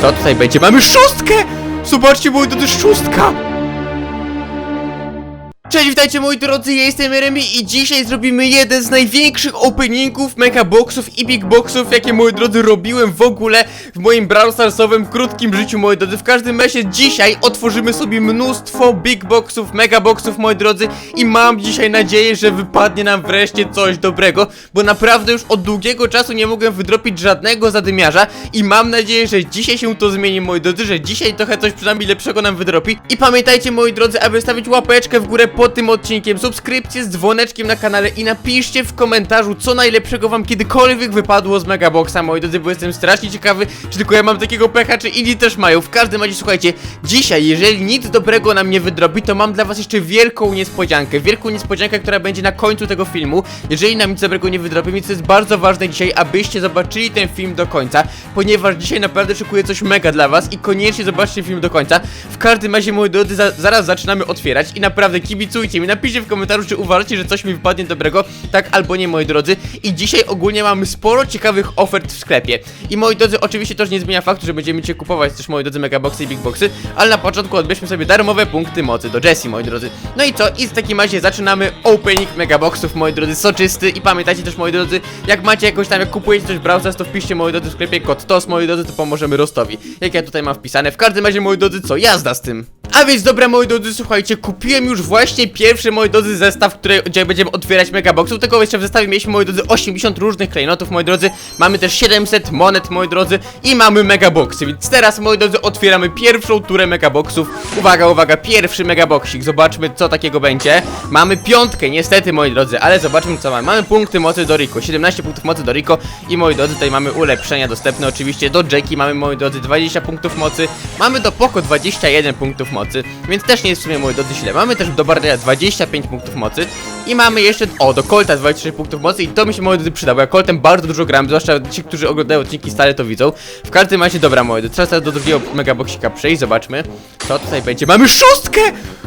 Co tutaj będzie? Mamy szóstkę! Zobaczcie, moi drodzy, szóstka! Cześć, witajcie moi drodzy, ja jestem Remy i dzisiaj zrobimy jeden z największych openingów mega boxów i big boxów, jakie moi drodzy robiłem w ogóle w moim Brawl Starsowym krótkim życiu moi drodzy. W każdym razie dzisiaj otworzymy sobie mnóstwo big boxów, mega boxów moi drodzy i mam dzisiaj nadzieję, że wypadnie nam wreszcie coś dobrego, bo naprawdę już od długiego czasu nie mogłem wydropić żadnego zadymiarza i mam nadzieję, że dzisiaj się to zmieni moi drodzy, że dzisiaj trochę coś przynajmniej lepszego nam wydropi i pamiętajcie moi drodzy, aby stawić łapeczkę w górę pod tym odcinkiem, subskrypcję z dzwoneczkiem na kanale i napiszcie w komentarzu, co najlepszego wam kiedykolwiek wypadło z Megaboxa, moi drodzy, bo jestem strasznie ciekawy, czy tylko ja mam takiego pecha, czy inni też mają. W każdym razie, słuchajcie, dzisiaj, jeżeli nic dobrego nam nie wydrobi, to mam dla was jeszcze wielką niespodziankę, wielką niespodziankę, która będzie na końcu tego filmu, jeżeli nam nic dobrego nie wydrobi, więc to jest bardzo ważne dzisiaj, abyście zobaczyli ten film do końca, ponieważ dzisiaj naprawdę szykuję coś mega dla was i koniecznie zobaczcie film do końca. W każdym razie, moi drodzy, za, zaraz zaczynamy otwierać i naprawdę kibicujcie mi, napiszcie w komentarzu, czy uważacie, że coś mi wypadnie dobrego, tak albo nie, moi drodzy. I dzisiaj ogólnie mamy sporo ciekawych ofert w sklepie. I moi drodzy, oczywiście to nie zmienia faktu, że będziemy cię kupować też, moi drodzy, megaboxy i big boxy, ale na początku odbierzmy sobie darmowe punkty mocy do Jessie, moi drodzy. No i co? I w takim razie zaczynamy opening megaboxów, moi drodzy, soczysty i pamiętajcie też, moi drodzy, jak macie jakoś tam, jak kupujecie coś w to wpiszcie, moi drodzy, w sklepie kod TOS, moi drodzy, to pomożemy Rostowi. Jak ja tutaj mam wpisane. W każdym razie, moi drodzy, co? Jazda z tym. A więc dobra, moi drodzy, słuchajcie, kupiłem już właśnie pierwszy, moi drodzy, zestaw, który, gdzie będziemy otwierać megaboxów. Tylko jeszcze w zestawie mieliśmy, moi drodzy, 80 różnych klejnotów, moi drodzy. Mamy też 700 monet, moi drodzy, i mamy megaboxy. Więc teraz, moi drodzy, otwieramy pierwszą turę megaboxów. Uwaga, uwaga, pierwszy megaboxik. Zobaczmy, co takiego będzie. Mamy piątkę, niestety, moi drodzy, ale zobaczmy, co mamy. Mamy punkty mocy do Rico, 17 punktów mocy do Rico i, moi drodzy, tutaj mamy ulepszenia dostępne oczywiście do Jackie. Mamy, moi drodzy, 20 punktów mocy. Mamy do Poco 21 punktów mocy, więc też nie jest w sumie, moi drodzy, źle. Mamy też do Bardeya 25 punktów mocy i mamy jeszcze, o, do Colta 26 punktów mocy i to mi się, moi drodzy, przyda, bo ja Coltem bardzo dużo gram, zwłaszcza ci, którzy oglądają odcinki stale to widzą. W każdym razie, dobra, moi drodzy, trzeba teraz do drugiego megaboxika przejść, zobaczmy, co tutaj będzie. Mamy szóstkę!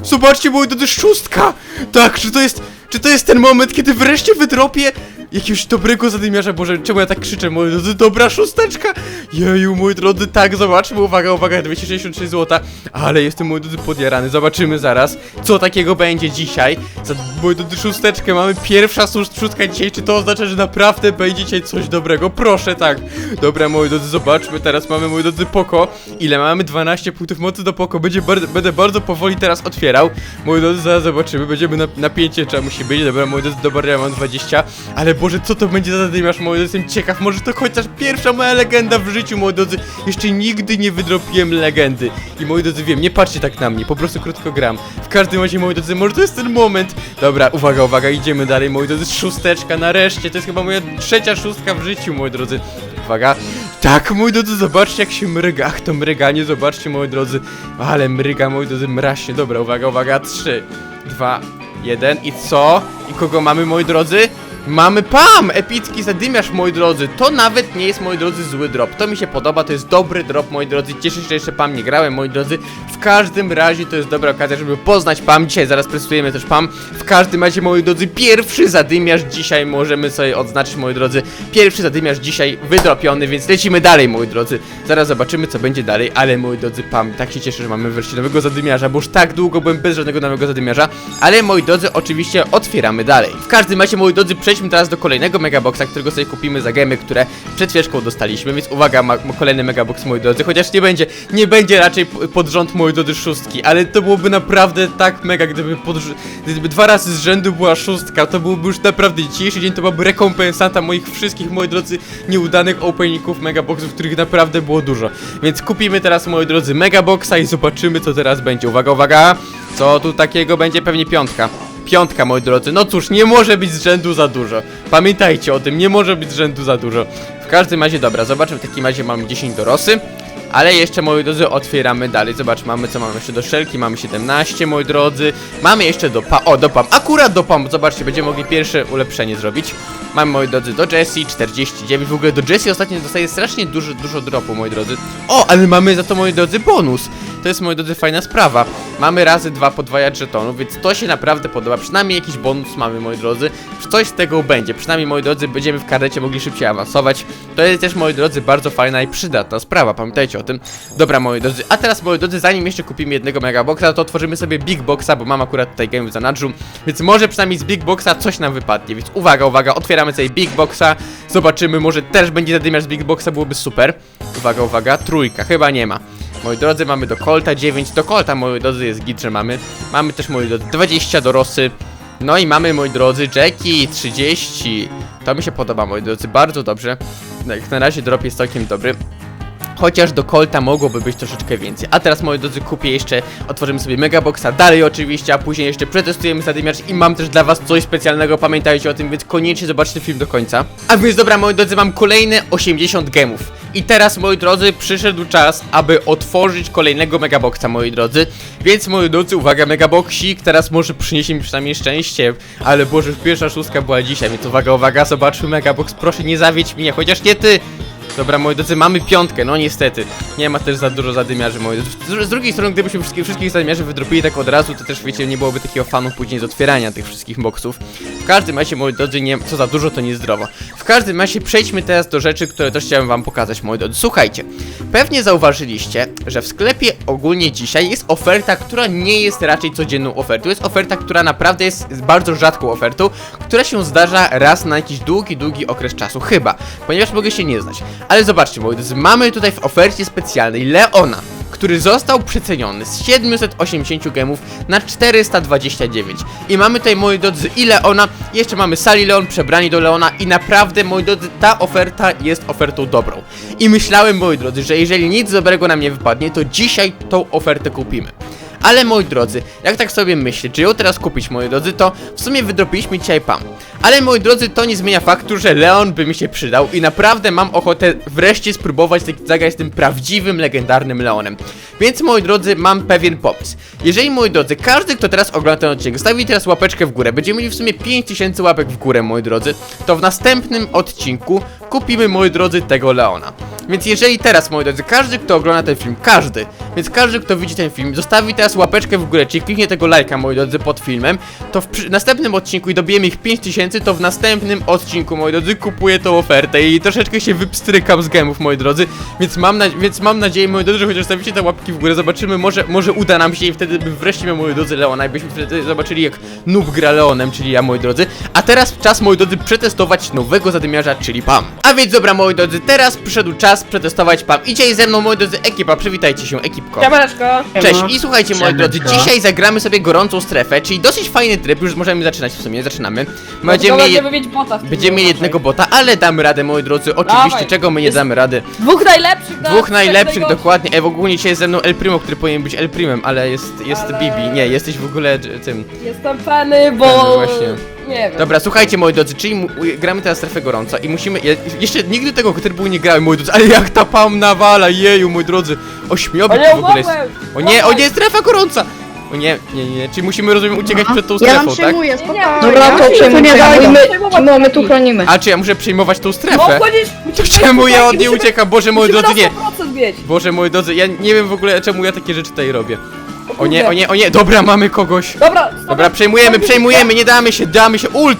Zobaczcie, moi drodzy, szóstka! Tak, czy to jest, czy to jest ten moment, kiedy wreszcie wydropię jakiegoś dobrego zadymiarza, Boże, czemu ja tak krzyczę, moi drodzy, dobra szósteczka! Jeju, moi drodzy, tak, zobaczmy, uwaga, uwaga, 266 zł, ale jestem, moi drodzy, podjarany, zobaczymy zaraz, co takiego będzie dzisiaj. Za, moi drodzy, szósteczkę, mamy pierwsza szóst- szóstka dzisiaj, czy to oznacza, że naprawdę będzie dzisiaj coś dobrego? Proszę, tak. Dobra, moi drodzy, zobaczmy, teraz mamy, moi drodzy, Poko, ile mamy? 12 punktów mocy do Poko, będzie będę bardzo powoli teraz otwierał, moi drodzy, zaraz zobaczymy, będziemy na napięcie, trzeba musi być, dobra, moi drodzy, dobra, ja mam 20, ale Boże, co to będzie za zadymiarz, moi drodzy, jestem ciekaw, może to chociaż pierwsza moja legenda w życiu, moi drodzy, jeszcze nigdy nie wydropiłem legendy. I moi drodzy, wiem, nie patrzcie tak na mnie, po prostu krótko gram. W każdym razie, moi drodzy, może to jest ten moment. Dobra, uwaga, uwaga, idziemy dalej, moi drodzy, szósteczka, nareszcie, to jest chyba moja trzecia szóstka w życiu, moi drodzy. Uwaga. Tak, moi drodzy, zobaczcie jak się mryga. Ach, to mryganie, zobaczcie, moi drodzy. Ale mryga, moi drodzy, mraśnie. Dobra, uwaga, uwaga, trzy, dwa, jeden i co? I kogo mamy, moi drodzy? Mamy PAM! Epicki zadymiarz, moi drodzy. To nawet nie jest, moi drodzy, zły drop. To mi się podoba, to jest dobry drop, moi drodzy. Cieszę się, że jeszcze PAM nie grałem, moi drodzy. W każdym razie to jest dobra okazja, żeby poznać PAM. Dzisiaj zaraz prestujemy też PAM. W każdym razie, moi drodzy, pierwszy zadymiarz dzisiaj możemy sobie odznaczyć, moi drodzy. Pierwszy zadymiarz dzisiaj wydropiony, więc lecimy dalej, moi drodzy. Zaraz zobaczymy, co będzie dalej, ale moi drodzy, PAM, tak się cieszę, że mamy wreszcie nowego zadymiarza, bo już tak długo byłem bez żadnego nowego zadymiarza. Ale, moi drodzy, oczywiście otwieramy dalej. W każdym razie, moi drodzy, przejdźmy teraz do kolejnego megaboxa, którego sobie kupimy za gemy, które przed chwileczką dostaliśmy, więc uwaga, ma, ma kolejny megabox, moi drodzy, chociaż nie będzie, nie będzie raczej pod rząd, moi drodzy, szóstki, ale to byłoby naprawdę tak mega, gdyby, pod, gdyby dwa razy z rzędu była szóstka, to byłby już naprawdę dzisiejszy dzień, to byłaby rekompensata moich wszystkich, moi drodzy, nieudanych openingów megaboxów, których naprawdę było dużo, więc kupimy teraz, moi drodzy, megaboxa i zobaczymy, co teraz będzie, uwaga, uwaga, co tu takiego będzie, pewnie piątka. Piątka, moi drodzy. No cóż, nie może być z rzędu za dużo. Pamiętajcie o tym, nie może być z rzędu za dużo. W każdym razie, dobra, zobaczmy, w takim razie mamy 10 do Rosy. Ale jeszcze, moi drodzy, otwieramy dalej. Zobacz, mamy co mamy jeszcze do szelki, mamy 17, moi drodzy. Mamy jeszcze do pa... O, do pam. Akurat do pam. Zobaczcie, będziemy mogli pierwsze ulepszenie zrobić. Mamy, moi drodzy, do Jessie 49. W ogóle do Jessie ostatnio dostaje strasznie dużo, dużo dropu, moi drodzy. O, ale mamy za to, moi drodzy, bonus. To jest, moi drodzy, fajna sprawa. Mamy razy dwa podwajacz żetonów, więc to się naprawdę podoba. Przynajmniej jakiś bonus mamy, moi drodzy. Coś z tego będzie. Przynajmniej, moi drodzy, będziemy w karecie mogli szybciej awansować. To jest też, moi drodzy, bardzo fajna i przydatna sprawa. Pamiętajcie o tym. Dobra, moi drodzy. A teraz, moi drodzy, zanim jeszcze kupimy jednego megaboxa, to otworzymy sobie big boxa, bo mam akurat tutaj game w zanadrzu. Więc może przynajmniej z big boxa coś nam wypadnie. Więc uwaga, uwaga, otwieramy sobie big boxa. Zobaczymy, może też będzie zadymiarz z big boxa, byłoby super. Uwaga, uwaga, trójka, chyba nie ma. Moi drodzy, mamy do Colta 9, do Colta, moi drodzy, jest git, że mamy. Mamy też, moi drodzy, 20 do Rosy. No i mamy, moi drodzy, Jackie 30. To mi się podoba, moi drodzy, bardzo dobrze. Jak na razie drop jest całkiem dobry. Chociaż do Colta mogłoby być troszeczkę więcej. A teraz, moi drodzy, kupię jeszcze, otworzymy sobie Megaboxa, dalej oczywiście, a później jeszcze przetestujemy zadymiarz i mam też dla was coś specjalnego, pamiętajcie o tym, więc koniecznie zobaczcie film do końca. A więc dobra, moi drodzy, mam kolejne 80 gemów. I teraz, moi drodzy, przyszedł czas, aby otworzyć kolejnego Megaboxa, moi drodzy. Więc, moi drodzy, uwaga, Megaboxik teraz może przyniesie mi przynajmniej szczęście. Ale Boże, pierwsza szóstka była dzisiaj, więc uwaga, uwaga, zobaczmy Megabox, proszę nie zawiedź mnie, chociaż nie ty! Dobra, moi drodzy, mamy piątkę, no niestety. Nie ma też za dużo zadymiarzy, moi drodzy. Z, drugiej strony, gdybyśmy wszystkich, wszystkich zadymiarzy wydropili tak od razu, to też, wiecie, nie byłoby takiego fanu później z otwierania tych wszystkich boksów. W każdym razie, moi drodzy, nie, co za dużo, to niezdrowo. W każdym razie, przejdźmy teraz do rzeczy, które też chciałem wam pokazać, moi drodzy. Słuchajcie, pewnie zauważyliście, że w sklepie ogólnie dzisiaj jest oferta, która nie jest raczej codzienną ofertą. Jest oferta, która naprawdę jest bardzo rzadką ofertą, która się zdarza raz na jakiś długi, długi okres czasu, chyba, ponieważ mogę się nie znać. Ale zobaczcie, moi drodzy, mamy tutaj w ofercie specjalnej Leona, który został przeceniony z 780 gemów na 429. I mamy tutaj, moi drodzy, i Leona, jeszcze mamy Sally Leon, przebrani do Leona i naprawdę, moi drodzy, ta oferta jest ofertą dobrą. I myślałem, moi drodzy, że jeżeli nic dobrego nam nie wypadnie, to dzisiaj tą ofertę kupimy. Ale moi drodzy, jak tak sobie myślę, czy ją teraz kupić, moi drodzy, to w sumie wydropiliśmy dzisiaj PAM. Ale moi drodzy, to nie zmienia faktu, że Leon by mi się przydał i naprawdę mam ochotę wreszcie spróbować tak- zagrać z tym prawdziwym, legendarnym Leonem. Więc moi drodzy, mam pewien pomysł. Jeżeli moi drodzy, każdy kto teraz ogląda ten odcinek, stawi teraz łapeczkę w górę, będziemy mieli w sumie 5000 łapek w górę, moi drodzy, to w następnym odcinku kupimy, moi drodzy, tego Leona. Więc jeżeli teraz, moi drodzy, każdy kto ogląda ten film, każdy, więc każdy kto widzi ten film, zostawi teraz łapeczkę w górę, czyli kliknie tego lajka, moi drodzy, pod filmem, to w następnym odcinku i dobijemy ich 5000, to w następnym odcinku, moi drodzy, kupuję tą ofertę i troszeczkę się wypstrykam z gemów, moi drodzy, więc mam, więc mam nadzieję, moi drodzy, że chociaż stawicie te łapki w górę, zobaczymy, może, może uda nam się i wtedy by wreszcie miał, moi drodzy, Leona i byśmy wtedy zobaczyli jak noob gra Leonem, czyli ja, moi drodzy, a teraz czas, moi drodzy, przetestować nowego zadymiarza, czyli PAM. A więc dobra, moi drodzy, teraz przyszedł czas przetestować PAM. I dzisiaj ze mną, moi drodzy, ekipa, przywitajcie się, ekipko. Siemaneczko. Cześć i słuchajcie moi Siemaneczko. drodzy, dzisiaj zagramy sobie gorącą strefę, czyli dosyć fajny tryb, już możemy zaczynać w sumie, zaczynamy. Będziemy mieli, będziemy mieć bota w tym będziemy mieli raczej. jednego bota, ale damy radę moi drodzy, oczywiście, Dawaj. czego my nie Jest- damy rady. Dwóch najlepszych na Dwóch najlepszych, najgorszych. dokładnie, e, w ogóle dzisiaj jest ze mną El Primo, który powinien być El Primem, ale jest, jest Ale- Bibi, nie, jesteś w ogóle dż- tym. Jestem fany, bo... Właśnie. Nie wiem. Dobra, słuchajcie moi drodzy, czyli mu, gramy teraz strefę gorąca i musimy, ja, jeszcze nigdy tego trybu nie grałem moi drodzy, ale jak ta pam nawala, jeju moi drodzy, O ośmiobik nie, w ogóle jest. umarłem! O nie, o nie, strefa gorąca! O nie, nie, nie, czyli musimy, rozumiem, uciekać przed tą Ja strefą, wam tak? przyjmuję, Nie, spokojnie. nie, Dobra, to przejmuj, nie, my, przejmować no, my taki. tu chronimy. A czy ja muszę przejmować tą No strefę? wchodzisz! To czemu ja od niej uciekam? Boże moi drodzy, nie! na 100% mieć. Boże moi drodzy, ja nie wiem w ogóle czemu ja takie rzeczy tutaj robię. O nie, o nie, o nie, dobra, mamy kogoś. Dobra, stop. Dobra, przejmujemy, przejmujemy, nie damy się, damy się, ult!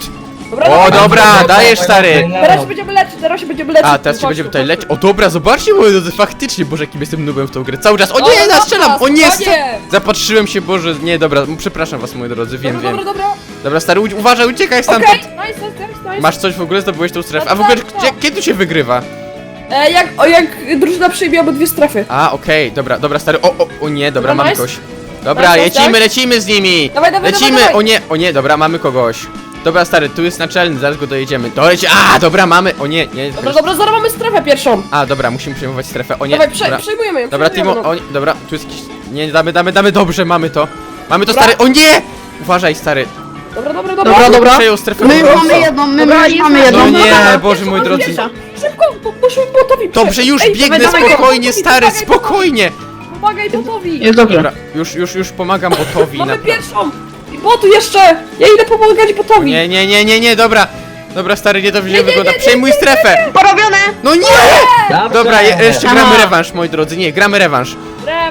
Dobra, O, dobra, dobra, dajesz stary! Teraz się będziemy leczyć, teraz się będziemy leczyć. A, teraz się Chodź będziemy tu, tutaj chodź leczyć. tu. O dobra, zobaczcie moi drodzy, faktycznie, Boże, jakim jestem nubem w tą grę. Cały czas. O nie, dobra, nastrzelam! O nie! spokojnie. Zapatrzyłem się, Boże, nie, dobra, przepraszam was moi drodzy, wiem, Dobra, wiem. dobra, dobra. Dobra, stary, u- uważaj, uciekaj Okej, stamtąd. nice, nice, nice, nice. Masz coś w ogóle, zdobyłeś tą strefę? A w ogóle, tak, gdzie, kiedy tu się wygrywa? E, jak, o, jak drużyna przyjmie obydwie strefy. A, okej, dobra, dobra, stary. O, o, o nie, dobra, Dobra, mamy nice. kogoś. Dobra, lecimy, nice. lecimy z nimi! Dawaj, dawaj, Lecimy! dawaj, dawaj. O nie, o nie, dobra, mamy kogoś. Dobra, stary, tu jest naczelny, zaraz go dojedziemy. Doleci. A, dobra, mamy. O nie, nie. Dobra, dobra, zaraz mamy strefę pierwszą. A, dobra, musimy przejmować strefę. O nie. Dawaj, prze, dobra. przejmujemy ją. Dobra, przejmujemy Timo, ją. o nie, dobra, tu jest jakiś... Nie, damy, damy, damy, dobrze, mamy to. Mamy to, Dobra. stary, o nie! Uważaj, stary. Dobra, dobra, dobra. Dobra, dobra. Przejął strefę My już mamy jedną, my Dobra, już jest mamy jedną. No nie, dobra, Boże mój drodzy. Pierwsza. Szybko, bo musimy botowi Dobrze, już Ej, biegnę, dawaj, dawaj, spokojnie, botowi, stary, pomagaj botowi, spokojnie. Pomagaj botowi. Jest dobrze. Dobra, już, już, już pomagam botowi. Mamy naprawdę. pierwszą. I botu jeszcze. Ja idę pomagać botowi. Nie, nie, nie, nie, nie, dobra. Dobra, stary, nie to źle wygląda. Przejmuj strefę. Porobione! No nie! Dobrze. Dobra, je, jeszcze gramy rewanż, moi drodzy. Nie, gramy rewanż.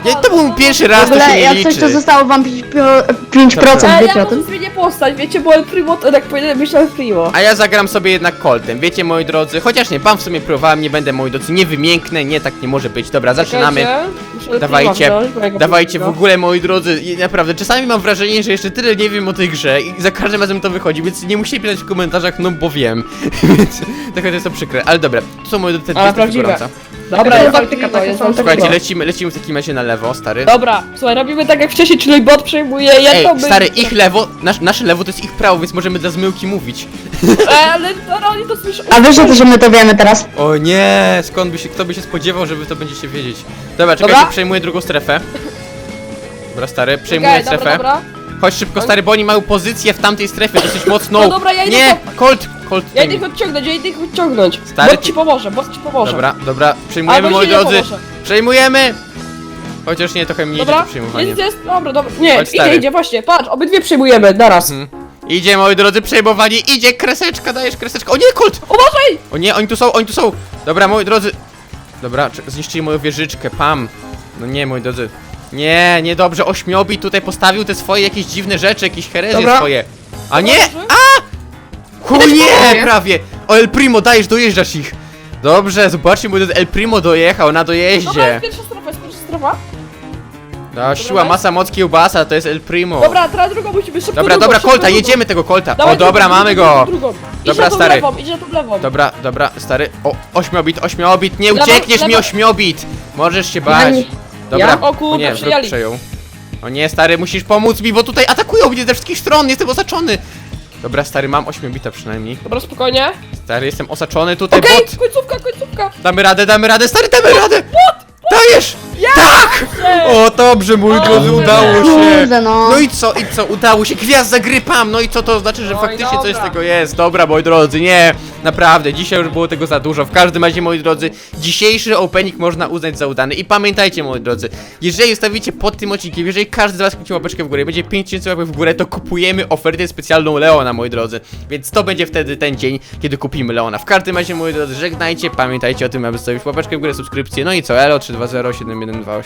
Ja, to był pierwszy W raz, to się ogóle nie jak coś liczy. to zostało wam 5%, Dobra. Ale wiecie ja o tym? może zmienię postać, wiecie, bo El Primo to tak powinienem być El Primo. A ja zagram sobie jednak Coltem, wiecie moi drodzy, chociaż nie, pan w sumie próbowałem, nie będę moi drodzy, nie wymięknę, nie, tak nie może być. Dobra, zaczynamy. Czekajcie, muszę El Dawajcie, Primo wziąć, bo ja go Dawajcie w potrzebuję. ogóle moi drodzy, i naprawdę czasami mam wrażenie, że jeszcze tyle nie wiem o tej grze i za każdym razem to wychodzi, więc nie musicie pisać w komentarzach, no bo wiem. więc trochę to jest to przykre, ale dobra, tu są moi drodzy te dwie strefy prawdziwe. Dobra, jest taktyka, taka jest taktyka. Słuchajcie, lecimy, lecimy w takim razie na lewo, stary. Dobra, słuchaj, robimy tak jak wcześniej, czyli bot przejmuje Ej, jedną my... stary, ich lewo, nasz, nasze lewo to jest ich prawo, więc możemy dla zmyłki mówić. E, ale no, oni to słyszą. A wiesz, że my to wiemy teraz? O nie, skąd by się, kto by się spodziewał, że wy to będziecie wiedzieć. Dobra, czekajcie, Dobra. przejmuję drugą strefę. Dobra, stary, przejmuję strefę. dobra, dobra. Chodź szybko, stary, bo oni mają pozycję w tamtej strefie dosyć mocną. No dobra, ja idę Nie, Colt, Colt. Ja idę ich odciągnąć, ja idę ich odciągnąć. Stary, Bot ci pomoże, bot ci pomoże. Dobra, dobra, przejmujemy, Albo moi nie drodzy. pomoże. Przejmujemy! Chociaż nie, trochę mniej idzie Dobra, przejmowanie. jest, jest, dobra, dobra. Nie, Chodź, idzie, stary. idzie, właśnie, patrz, obydwie przejmujemy, naraz. Mhm. Idzie, moi drodzy, przejmowanie, idzie, kreseczka, dajesz kreseczkę. O nie, Colt! Uważaj! O nie, oni tu są, oni tu są! Dobra, moi drodzy. Dobra, czy- zniszczyli moją wieżyczkę, pam. No nie, moi drodzy. Nie, niedobrze, ośmiobit tutaj postawił te swoje jakieś dziwne rzeczy, jakieś herezje Dobra. swoje. A nie! Dobrze. Ku nie, prawie! O, El Primo, dajesz, dojeżdżasz ich. Dobrze, zobaczcie, moi drodzy, El Primo dojechał na Dobra, dojeździe. jest pierwsza strefa, jest pierwsza strefa. Da, siła, masa, moc, kiełbasa, to jest El Primo. Dobra, teraz drugą musimy szybko Dobra, drugą, dobra, szybko Kolta, drugą. jedziemy tego Kolta. Dawaj, O, dobra, drugą, mamy drugą, go. drugą. Idź Dobra, na tą stary. lewą, idź na tą lewą. Dobra, dobra, stary. O, ośmiobit, ośmiobit, nie Lewa- uciekniesz mi lewa- ośmiobit! Możesz się bać. nie- Dobra, Ja? O kurde, nie, wróg przyjęli. przejął. O nie, stary, musisz pomóc mi, bo tutaj atakują mnie ze wszystkich stron, jestem osaczony. Dobra, stary, mam ośmiobita przynajmniej. Dobra, spokojnie. Stary, jestem osaczony tutaj, Okej, bot. końcówka, końcówka. Damy radę, damy radę, stary, damy radę! Dajesz! Tak! O, dobrze, mój drodzy, udało się! Kurde, no. No i co, i co, udało się, gwiazd za gry, pam, no i co to znaczy, że No i faktycznie coś z dobra. tego jest, dobra, moi drodzy, nie, naprawdę, dzisiaj już było tego za dużo, w każdym razie, moi drodzy, dzisiejszy opening można uznać za udany. I pamiętajcie, moi drodzy, jeżeli ustawicie pod tym odcinkiem, jeżeli każdy z was kliknie łapeczkę w górę i będzie 5000 łapek w górę, to kupujemy ofertę specjalną Leona, moi drodzy, więc to będzie wtedy ten dzień, kiedy kupimy Leona, w każdym razie, moi drodzy, żegnajcie, pamiętajcie o tym, aby zostawić łapeczkę w górę, subskrypcję, no i co, elo 320 128.